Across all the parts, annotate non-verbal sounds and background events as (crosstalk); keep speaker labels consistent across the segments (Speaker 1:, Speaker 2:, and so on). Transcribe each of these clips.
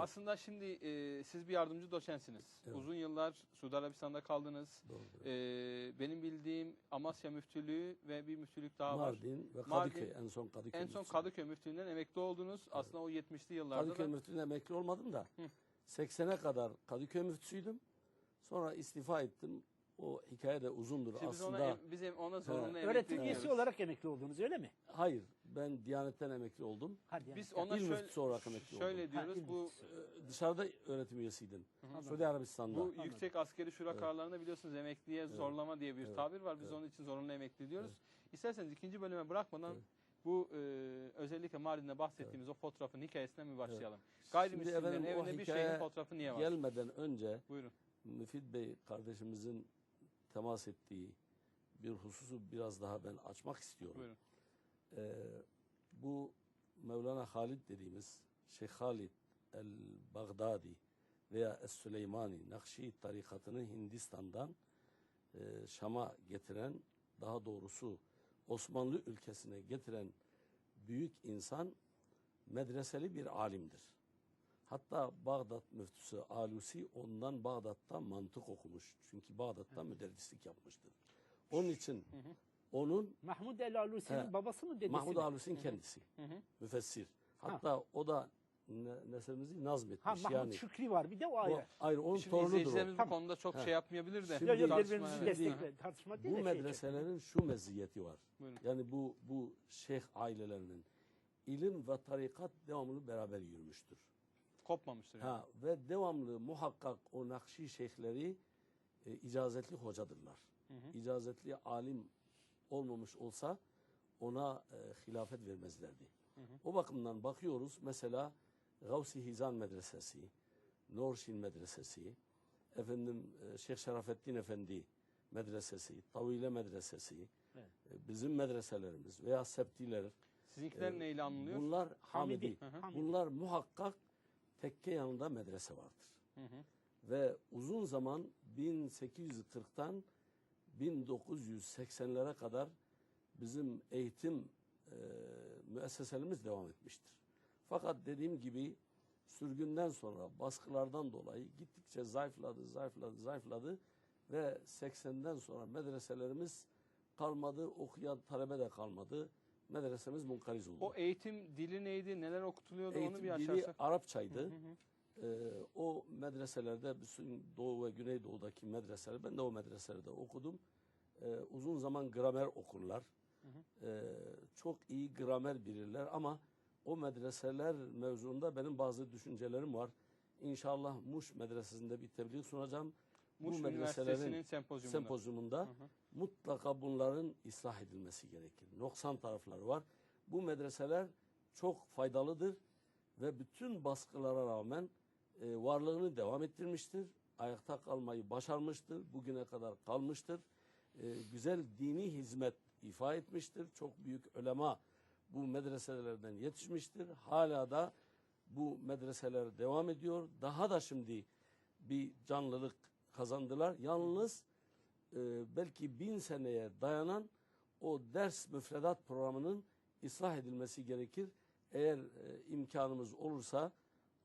Speaker 1: Aslında şimdi e, siz bir yardımcı doçentsiniz.
Speaker 2: Evet.
Speaker 1: Uzun yıllar Suudi Arabistan'da kaldınız.
Speaker 2: Doğrudur.
Speaker 1: E, benim bildiğim Amasya Müftülüğü ve bir müftülük daha var.
Speaker 2: Mardin ve
Speaker 1: Mardin-
Speaker 2: Kadıköy en son Kadıköy.
Speaker 1: En son
Speaker 2: müftüsü.
Speaker 1: Kadıköy Müftülüğü'nden emekli oldunuz. Aslında o 70'li yıllarda
Speaker 2: Kadıköy
Speaker 1: da
Speaker 2: müftülüğüne emekli olmadım da
Speaker 1: Hı.
Speaker 2: 80'e kadar Kadıköy müftüsüydüm. Sonra istifa ettim. O hikaye de uzundur
Speaker 1: Şimdi biz
Speaker 2: aslında.
Speaker 1: ona, em- biz ona zorunlu emekli
Speaker 3: Öğretim üyesi olarak emekli oldunuz öyle mi?
Speaker 2: Hayır, ben Diyanet'ten emekli oldum.
Speaker 3: Hadi yani.
Speaker 1: Biz ona
Speaker 2: İl
Speaker 1: şöyle,
Speaker 2: müftüsü olarak emekli
Speaker 1: şöyle
Speaker 2: oldum.
Speaker 1: diyoruz.
Speaker 3: Ha,
Speaker 1: bu.
Speaker 2: Ee, Dışarıda öğretim üyesiydim. Suudi Arabistan'da.
Speaker 1: bu yüksek askeri şura kararlarında biliyorsunuz emekliye zorlama diye bir tabir var. Biz onun için zorunlu emekli diyoruz. İsterseniz ikinci bölüme bırakmadan bu e, özellikle Mardin'de bahsettiğimiz o fotoğrafın hikayesinden mi başlayalım? Gayrimüslimlerin
Speaker 2: efendim, o
Speaker 1: evinde bir
Speaker 2: hikaye
Speaker 1: şeyhin fotoğrafı niye var?
Speaker 2: Gelmeden önce
Speaker 1: Buyurun.
Speaker 2: Müfit Bey kardeşimizin temas ettiği bir hususu biraz daha ben açmak istiyorum.
Speaker 1: Buyurun.
Speaker 2: Ee, bu Mevlana Halid dediğimiz Şeyh Halid el-Baghdadi veya Es-Süleymani Nakşi tarikatını Hindistan'dan e, Şam'a getiren daha doğrusu Osmanlı ülkesine getiren büyük insan medreseli bir alimdir. Hatta Bağdat müftüsü Alusi ondan Bağdat'ta mantık okumuş. Çünkü Bağdat'ta müderrislik yapmıştır. Onun için onun
Speaker 3: Mahmud el Alusi'nin babası mı dedesi
Speaker 2: Mahmud? Alusi'nin kendisi. Müfessir. Hatta o da ne, neserimizi
Speaker 3: Ha
Speaker 2: nazmetmiş.
Speaker 3: Mahmud
Speaker 2: yani
Speaker 3: Şükri var bir de o
Speaker 2: o,
Speaker 3: ayrı.
Speaker 2: ayrı onun
Speaker 1: Şimdi
Speaker 2: torunudur o.
Speaker 1: bu
Speaker 3: Tamam.
Speaker 1: konuda çok şey yapmayabilir de.
Speaker 2: Şimdi-
Speaker 3: Yok
Speaker 1: tartışma-
Speaker 3: destekle. Tartışma değil
Speaker 2: Bu
Speaker 3: de şey
Speaker 2: medreselerin şu meziyeti var.
Speaker 1: Buyurun.
Speaker 2: Yani bu bu şeyh ailelerinin ilim ve tarikat devamlı beraber yürümüştür.
Speaker 1: Kopmamıştır yani.
Speaker 2: Ha ve devamlı muhakkak o Nakşi şeyhleri e, icazetli hocadırlar. İcazetli alim olmamış olsa ona e, hilafet vermezlerdi. O bakımdan bakıyoruz mesela Gavsi Hizan Medresesi, Norşin Medresesi, efendim e, Şeyh Şerafettin Efendi Medresesi, Tavile Medresesi,
Speaker 3: Evet.
Speaker 2: e, bizim medreselerimiz veya Septiler,
Speaker 1: Sizinkiler
Speaker 2: e,
Speaker 1: neyle anılıyor?
Speaker 2: Bunlar Hamidi.
Speaker 3: Hamidi. Hı hı.
Speaker 2: Bunlar muhakkak tekke yanında medrese vardır.
Speaker 1: Hı hı.
Speaker 2: Ve uzun zaman 1840'tan 1980'lere kadar bizim eğitim e, müesseselerimiz devam etmiştir. Fakat dediğim gibi sürgünden sonra baskılardan dolayı gittikçe zayıfladı, zayıfladı, zayıfladı ve 80'den sonra medreselerimiz kalmadı, okuyan talebe de kalmadı. Medresemiz munkariz oldu.
Speaker 1: O eğitim dili neydi? Neler okutuluyordu? onu
Speaker 2: Eğitim
Speaker 1: bir
Speaker 2: dili
Speaker 1: açarsak.
Speaker 2: Arapçaydı. Ee, o medreselerde bütün Doğu ve Güneydoğu'daki medreseler, ben de o medreselerde okudum. Ee, uzun zaman gramer okurlar. Ee, çok iyi gramer bilirler ama o medreseler mevzuunda benim bazı düşüncelerim var. İnşallah Muş medresesinde bir tebliğ sunacağım.
Speaker 1: Muş
Speaker 2: Bu medreselerin
Speaker 1: sempozyumunda.
Speaker 2: sempozyumunda mutlaka bunların ıslah edilmesi gerekir. Noksan tarafları var. Bu medreseler çok faydalıdır ve bütün baskılara rağmen e, varlığını devam ettirmiştir. Ayakta kalmayı başarmıştır. Bugüne kadar kalmıştır. E, güzel dini hizmet ifa etmiştir. Çok büyük ölema bu medreselerden yetişmiştir. Hala da bu medreseler devam ediyor. Daha da şimdi bir canlılık kazandılar. Yalnız e, belki bin seneye dayanan o ders müfredat programının ıslah edilmesi gerekir. Eğer e, imkanımız olursa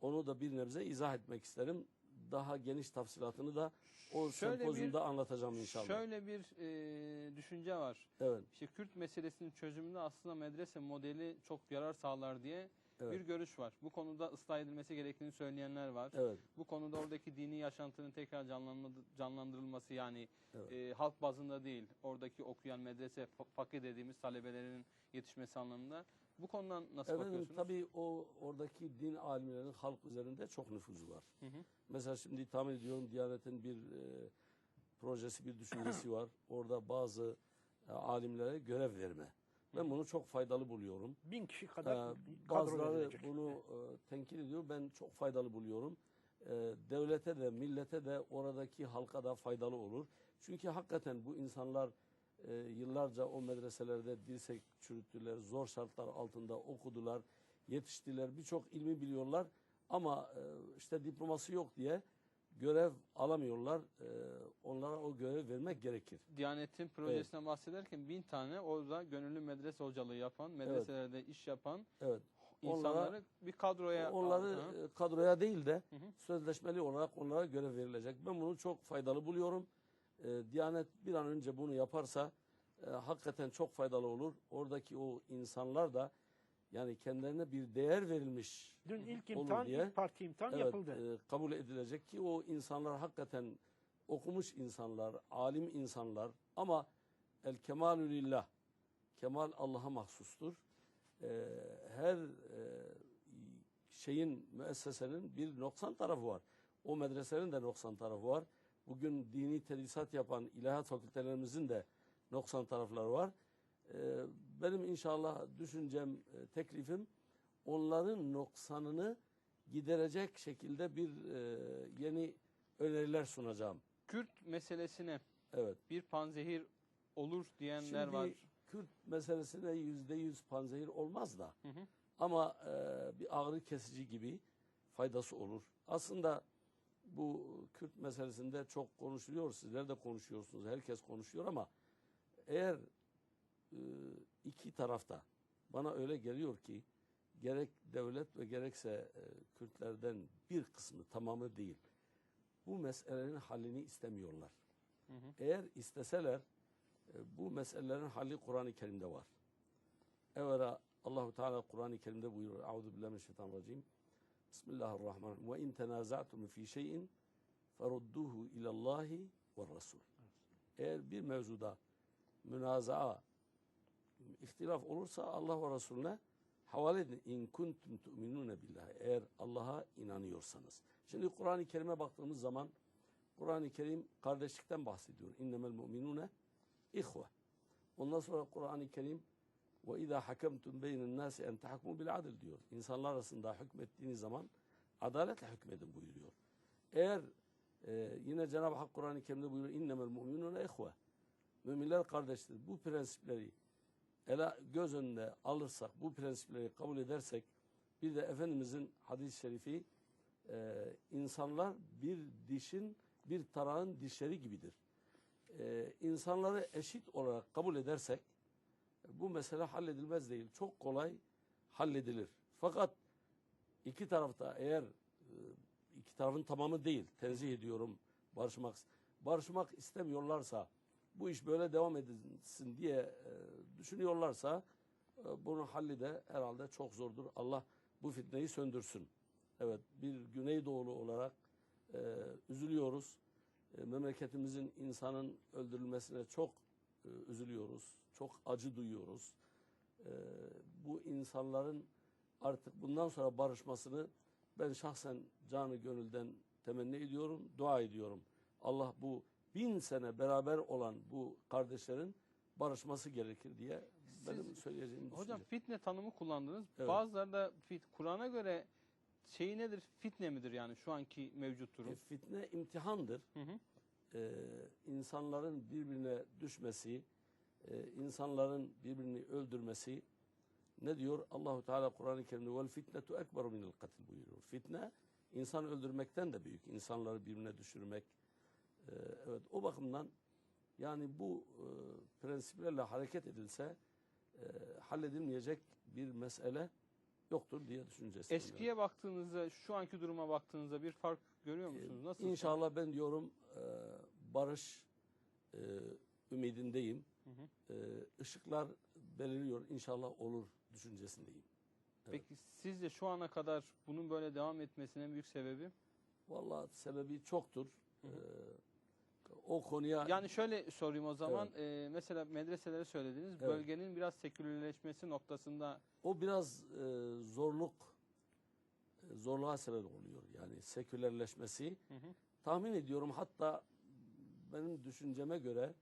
Speaker 2: onu da bir nebze izah etmek isterim. Daha geniş tafsilatını da o
Speaker 1: Şöyle
Speaker 2: sempozyumda
Speaker 1: bir-
Speaker 2: anlatacağım inşallah.
Speaker 1: Şöyle bir e, düşünce var.
Speaker 2: Evet.
Speaker 1: İşte Kürt meselesinin çözümünde aslında medrese modeli çok yarar sağlar diye
Speaker 2: Evet.
Speaker 1: bir görüş var. Bu konuda ıslah edilmesi gerektiğini söyleyenler var.
Speaker 2: Evet.
Speaker 1: Bu konuda oradaki dini yaşantının tekrar canlandırılması yani
Speaker 2: Evet.
Speaker 1: e, halk bazında değil, oradaki okuyan medrese fa- fakir dediğimiz talebelerin yetişmesi anlamında. Bu konudan nasıl
Speaker 2: Efendim
Speaker 1: bakıyorsunuz?
Speaker 2: tabii o oradaki din alimlerinin halk üzerinde çok nüfuzu var. Mesela şimdi tahmin ediyorum Diyanet'in bir e, projesi, bir düşüncesi var. Orada bazı e, alimlere görev verme. Ben bunu çok faydalı buluyorum.
Speaker 3: Bin kişi
Speaker 2: Ee,
Speaker 3: kadar kadro
Speaker 2: bazıları bunu e, tenkit ediyor. Ben çok faydalı buluyorum. E, devlete de, millete de, oradaki halka da faydalı olur. Çünkü hakikaten bu insanlar e, yıllarca o medreselerde dirsek çürüttüler, zor şartlar altında okudular, yetiştiler, birçok ilmi biliyorlar. Ama e, işte diploması yok diye görev alamıyorlar. E, onlara o görev vermek gerekir.
Speaker 1: Diyanet'in projesinden bahsederken bin tane orada gönüllü medrese hocalığı yapan, medreselerde iş yapan
Speaker 2: Evet. Onlara-
Speaker 1: insanları bir kadroya
Speaker 2: onları
Speaker 1: hı.
Speaker 2: e, kadroya değil de
Speaker 1: Hı hı.
Speaker 2: sözleşmeli olarak onlara görev verilecek. Ben bunu çok faydalı buluyorum. E, Diyanet bir an önce bunu yaparsa e, hakikaten çok faydalı olur. Oradaki o insanlar da yani kendilerine bir değer verilmiş
Speaker 3: Dün ilk imtihan,
Speaker 2: diye.
Speaker 3: ilk parti imtihan
Speaker 2: evet,
Speaker 3: yapıldı.
Speaker 2: e, kabul edilecek ki o insanlar hakikaten okumuş insanlar, alim insanlar ama el kemalü lillah. Kemal Allah'a mahsustur. E, her e, şeyin, müessesenin bir noksan tarafı var. O medreselerin de noksan tarafı var. Bugün dini tedrisat yapan ilahiyat fakültelerimizin de noksan tarafları var. E, benim inşallah düşüncem, e, teklifim onların noksanını giderecek şekilde bir e, yeni öneriler sunacağım.
Speaker 1: Kürt meselesine
Speaker 2: Evet.
Speaker 1: bir panzehir olur diyenler
Speaker 2: Şimdi
Speaker 1: var.
Speaker 2: Kürt meselesine yüzde yüz panzehir olmaz da
Speaker 1: Hı hı.
Speaker 2: ama e, bir ağrı kesici gibi faydası olur. Aslında bu Kürt meselesinde çok konuşuluyor. Sizler de konuşuyorsunuz. Herkes konuşuyor ama eğer e, iki tarafta bana öyle geliyor ki gerek devlet ve gerekse e, Kürtlerden bir kısmı tamamı değil. Bu meselenin hallini istemiyorlar.
Speaker 1: Hı hı.
Speaker 2: Eğer isteseler e, bu meselelerin halli Kur'an-ı Kerim'de var. Evvela Allahu Teala Kur'an-ı Kerim'de buyuruyor. Euzu billahi mineşşeytanirracim. Bismillahirrahmanirrahim. Ve in tenaza'tum fi şey'in ferudduhu ilallahi ve Rasul. Eğer bir mevzuda münazaa, ihtilaf olursa Allah ve Resulüne havale edin. İn kuntum tu'minune billahi. Eğer Allah'a inanıyorsanız. Şimdi Kur'an-ı Kerim'e baktığımız zaman Kur'an-ı Kerim kardeşlikten bahsediyor. İnnemel mu'minune ihve. Ondan sonra Kur'an-ı Kerim ve izâ hakemtum beynen nâsi en tahkumu bil adil diyor. İnsanlar arasında hükmettiğiniz zaman adaletle hükmedin buyuruyor. Eğer e, yine Cenab-ı Hak Kur'an-ı Kerim'de buyuruyor innemel mu'minune ihve. Müminler kardeştir. Bu prensipleri ele göz önünde alırsak, bu prensipleri kabul edersek, bir de Efendimizin hadis-i şerifi e, insanlar bir dişin, bir tarağın dişleri gibidir. E, insanları eşit olarak kabul edersek, bu mesele halledilmez değil. Çok kolay halledilir. Fakat iki tarafta eğer e, iki tarafın tamamı değil, tenzih ediyorum barışmak barışmak istemiyorlarsa, bu iş böyle devam edilsin diye e, düşünüyorlarsa e, bunun halli de herhalde çok zordur. Allah bu fitneyi söndürsün. Evet bir Güneydoğulu olarak üzülüyoruz. Memleketimizin insanın öldürülmesine çok e, üzülüyoruz. Çok acı duyuyoruz. E, bu insanların artık bundan sonra barışmasını ben şahsen canı gönülden temenni ediyorum, dua ediyorum. Allah bu bin sene beraber olan bu kardeşlerin barışması gerekir diye benim söyleyeceğim
Speaker 1: Hocam
Speaker 2: düşünce.
Speaker 1: fitne tanımı kullandınız.
Speaker 2: Evet.
Speaker 1: Bazıları da fit, Kur'an'a göre şeyi nedir? Fitne midir yani şu anki mevcut durum?
Speaker 2: E, fitne imtihandır.
Speaker 1: Hı hı.
Speaker 2: Ee, insanların birbirine düşmesi, e, insanların birbirini öldürmesi ne diyor? Allahu Teala Kur'an-ı Kerim'de vel fitnetu ekberu minel katil buyuruyor. Fitne insan öldürmekten de büyük. İnsanları birbirine düşürmek. Ee, evet o bakımdan yani bu e, prensiplerle hareket edilse e, halledilmeyecek bir mesele yoktur diye düşüneceğiz.
Speaker 1: Eskiye baktığınızda, şu anki duruma baktığınızda bir fark görüyor musunuz? Nasıl?
Speaker 2: İnşallah ben diyorum e, barış e, ümidindeyim.
Speaker 1: Hı hı.
Speaker 2: E, ışıklar beliriyor. İnşallah olur düşüncesindeyim.
Speaker 1: Peki sizce şu ana kadar bunun böyle devam etmesinin büyük sebebi?
Speaker 2: Vallahi sebebi çoktur.
Speaker 1: Hı hı.
Speaker 2: E, o konuya
Speaker 1: Yani şöyle sorayım o zaman. e, mesela medreseleri söylediniz.
Speaker 2: Evet.
Speaker 1: Bölgenin biraz sekülerleşmesi noktasında
Speaker 2: o biraz e, zorluk e, zorluğa sebep oluyor. Yani sekülerleşmesi
Speaker 1: Hı hı.
Speaker 2: tahmin ediyorum hatta benim düşünceme göre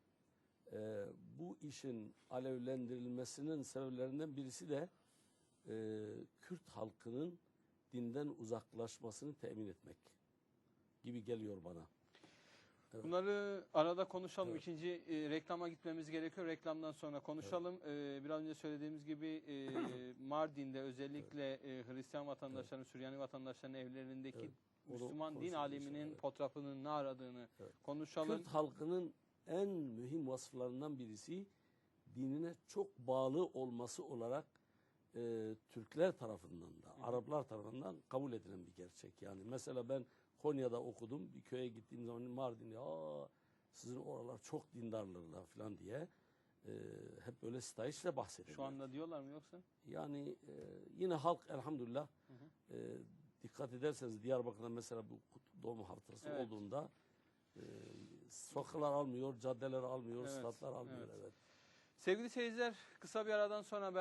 Speaker 2: e, bu işin alevlendirilmesinin sebeplerinden birisi de e, Kürt halkının dinden uzaklaşmasını temin etmek gibi geliyor bana. Evet.
Speaker 1: Bunları arada konuşalım.
Speaker 2: Evet.
Speaker 1: İkinci e, reklama gitmemiz gerekiyor. Reklamdan sonra konuşalım. E, biraz önce söylediğimiz gibi e, (coughs) Mardin'de özellikle e, Hristiyan vatandaşların, Süryani vatandaşların evlerindeki
Speaker 2: Evet.
Speaker 1: Müslüman din aliminin
Speaker 2: evet.
Speaker 1: fotoğrafının ne aradığını
Speaker 2: Evet.
Speaker 1: konuşalım.
Speaker 2: Kürt halkının en mühim vasıflarından birisi dinine çok bağlı olması olarak e, Türkler tarafından da, Araplar tarafından kabul edilen bir gerçek. Yani mesela ben Konya'da okudum. Bir köye gittiğim zaman Mardin'de aa sizin oralar çok dindarlarlar falan diye e, hep böyle stajla bahsediyorlar.
Speaker 1: Şu anda diyorlar mı yoksa?
Speaker 2: Yani e, yine halk elhamdülillah e, dikkat ederseniz Diyarbakır'da mesela bu kutlu doğum haftası
Speaker 1: Evet.
Speaker 2: olduğunda e, sokaklar almıyor, caddeler almıyor,
Speaker 1: Evet,
Speaker 2: statlar almıyor.
Speaker 1: evet.
Speaker 2: Evet.
Speaker 1: Sevgili seyirciler kısa bir aradan sonra ben